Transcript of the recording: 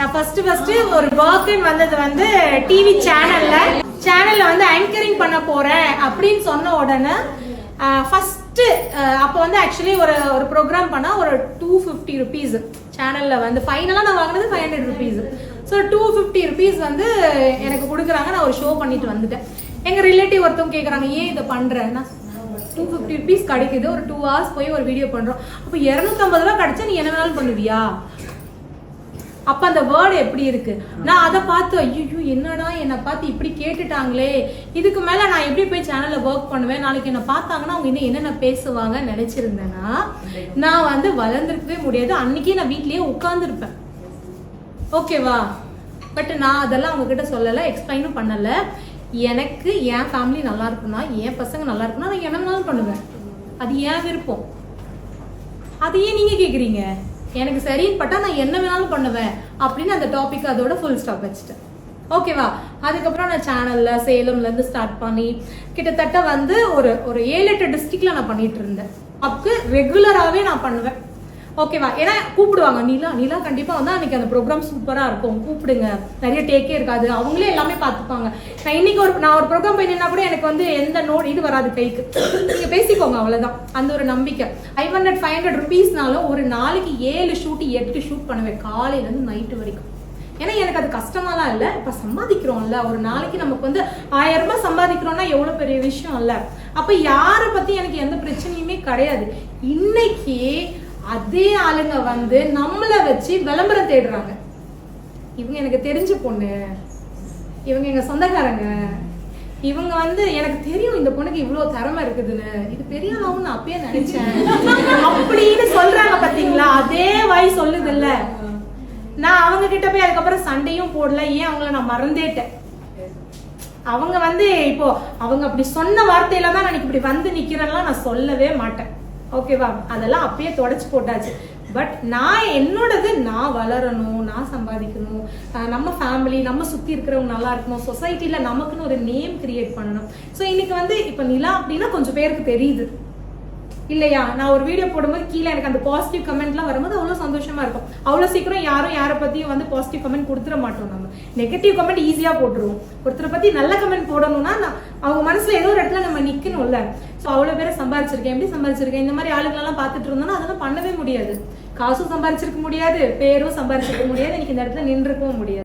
நான் first first ஒரு ஒர்க்குன்னு வந்தது வந்து டிவி சேனல்ல சேனல்ல வந்து ஆங்கரிங் பண்ண போறேன் அப்படின்னு சொன்ன உடனே ஃபர்ஸ்ட் அப்போ வந்து ஆக்சுவலி ஒரு ஒரு ப்ரோக்ராம் பண்ணா ஒரு டூ ஃபிஃப்டி ருபீஸ் சேனல்ல வந்து. ஃபைனலாக நான் வாங்கினது five hundred rupees so two fifty rupees வந்து எனக்கு கொடுக்குறாங்க. நான் ஒரு ஷோ பண்ணிட்டு வந்துட்டேன். எங்க ரிலேட்டிவ் ஒருத்தவங்க கேட்குறாங்க ஏன் இதை பண்றேன்னா டூ ஃபிஃப்டி ருபீஸ் கிடைக்குது. ஒரு டூ ஹவர்ஸ் போய் ஒரு வீடியோ பண்றோம். அப்போ இரநூத்தம்பது ரூபா கிடைச்சா நீ என்ன வேணாலும் பண்ணுவியா? அப்ப அந்த வேர்டு எப்படி இருக்கு? நான் அதை பார்த்து ஐயோ என்னடா என்னை பார்த்து இப்படி கேட்டுட்டாங்களே. இதுக்கு மேல நான் எப்படி போய் சேனல்ல ஒர்க் பண்ணுவேன்? நாளைக்கு என்ன பார்த்தாங்கன்னா அவங்க இன்னும் என்னென்ன பேசுவாங்க நினச்சிருந்தேன்னா நான் வந்து வளர்ந்துருக்கவே முடியாது. அன்னைக்கே நான் வீட்லயே உட்கார்ந்துருப்பேன். ஓகேவா பட் நான் அதெல்லாம் அவங்க கிட்ட சொல்லல எக்ஸ்பிளைனும் பண்ணல. எனக்கு என் ஃபேமிலி நல்லா இருக்குன்னா என் பசங்க நல்லா இருக்குன்னா நான் என்ன வேணாலும் பண்ணுவேன். அது என் விருப்பம். அதையே நீங்க கேக்குறீங்க. எனக்கு சரின்னு பட்டா நான் என்ன வேணாலும் பண்ணுவேன் அப்படின்னு அந்த டாபிக் அதோட ஃபுல் ஸ்டாப் வச்சுட்டேன். ஓகேவா அதுக்கப்புறம் நான் சேனல்ல சேலம்ல இருந்து ஸ்டார்ட் பண்ணி கிட்டத்தட்ட வந்து ஒரு ஒரு ஏழு எட்டு டிஸ்ட்ரிக்ட்ல நான் பண்ணிட்டு இருந்தேன். அப்போ ரெகுலராகவே நான் பண்ணுவேன். ஓகேவா ஏன்னா கூப்பிடுவாங்க. நிலா நிலா கண்டிப்பாக வந்து அன்றைக்கி அந்த ப்ரோக்ராம் சூப்பராக இருக்கும். கூப்பிடுங்க. நிறைய டேக்கே இருக்காது. அவங்களே எல்லாமே பார்த்துப்பாங்க. நான் இன்னைக்கு ஒரு நான் ஒரு ப்ரோக்ராம் பண்ணினா கூட எனக்கு வந்து எந்த நோட் இது வராது கைக்கு நீங்கள் பேசிக்கோங்க அவ்வளோதான் அந்த ஒரு நம்பிக்கை. ஃபைவ் ஹண்ட்ரட் ஃபைவ் ஹண்ட்ரட் ருபீஸ்னாலும் ஒரு நாளைக்கு ஏழு ஷூட் எட்டு ஷூட் பண்ணுவேன். காலையிலேருந்து நைட்டு வரைக்கும். ஏன்னா எனக்கு அது கஷ்டமாலாம் இல்லை. இப்போ சம்பாதிக்கிறோம்ல. ஒரு நாளைக்கு நமக்கு வந்து ஆயிரம் ரூபாய் சம்பாதிக்கிறோம்னா எவ்வளோ பெரிய விஷயம் இல்லை. அப்போ யாரை பற்றி எனக்கு எந்த பிரச்சனையுமே கிடையாது. இன்னைக்கு அதே ஆளுங்க வந்து நம்மளை வச்சு விளம்பரம் தேடுறாங்க. இவங்க எனக்கு தெரிஞ்ச பொண்ணு இவங்க எங்க சொந்தக்காரங்க இவங்க வந்து எனக்கு தெரியும் இந்த பொண்ணுக்கு இவ்வளவு திறமை இருக்குதுன்னு. இது பெரிய ஆளுன்னு நான் அப்பயே நினைச்சேன். அப்படின்னு சொல்றாங்க பாத்தீங்களா? அதே வாய் சொல்லுது இல்ல நான் அவங்க கிட்ட போய் அதுக்கப்புறம் சண்டையும் போடல. ஏன் அவங்கள நான் மறந்தேட்டேன். அவங்க வந்து இப்போ அவங்க அப்படி சொன்ன வார்த்தையில தான் நான் இப்படி வந்து நிக்கிறேன்லாம் நான் சொல்லவே மாட்டேன். ஓகேவா அதெல்லாம் அப்பயே தொடச்சு போட்டாச்சு. பட் நான் என்னோடது நான் வளரணும் நான் சம்பாதிக்கணும். நம்ம ஃபேமிலி நம்ம சுத்தி இருக்கிறவங்க நல்லா இருக்கணும். சொசைட்டியில் நமக்குன்னு ஒரு நேம் கிரியேட் பண்ணணும். ஸோ இன்னைக்கு வந்து இப்போ நிலா அப்படின்னா கொஞ்சம் பேருக்கு தெரியுது. இல்லையா? நான் ஒரு வீடியோ போடும்போது கீழே எனக்கு அந்த பாசிட்டிவ் கமெண்ட்லாம் வரும்போது அவ்வளோ சந்தோஷமா இருக்கும். அவ்வளோ சீக்கிரம் யாரும் யாரை பத்தியும் வந்து பாசிட்டிவ் கமெண்ட் கொடுத்துட மாட்டோம் நம்ம. நெகட்டிவ் கமெண்ட் ஈஸியாக போட்டுருவோம். ஒருத்தரை பத்தி நல்ல கமெண்ட் போடணும்னா நான் அவங்க மனசுல ஏதோ ஒரு இடத்துல நம்ம நிக்கணும்ல. ஸோ அவ்வளோ பேரை சம்பாரிச்சிருக்கேன் எப்படி சம்பாரிச்சிருக்கேன்? இந்த மாதிரி ஆளுங்களெல்லாம் பார்த்துட்டு இருந்தோம்னா அதெல்லாம் பண்ணவே முடியாது. காசும் சம்பாரிச்சிருக்க முடியாது பேரும் சம்பாரிச்சிருக்க முடியாது. எனக்கு இந்த இடத்துல நின்றுக்கவும் முடியாது.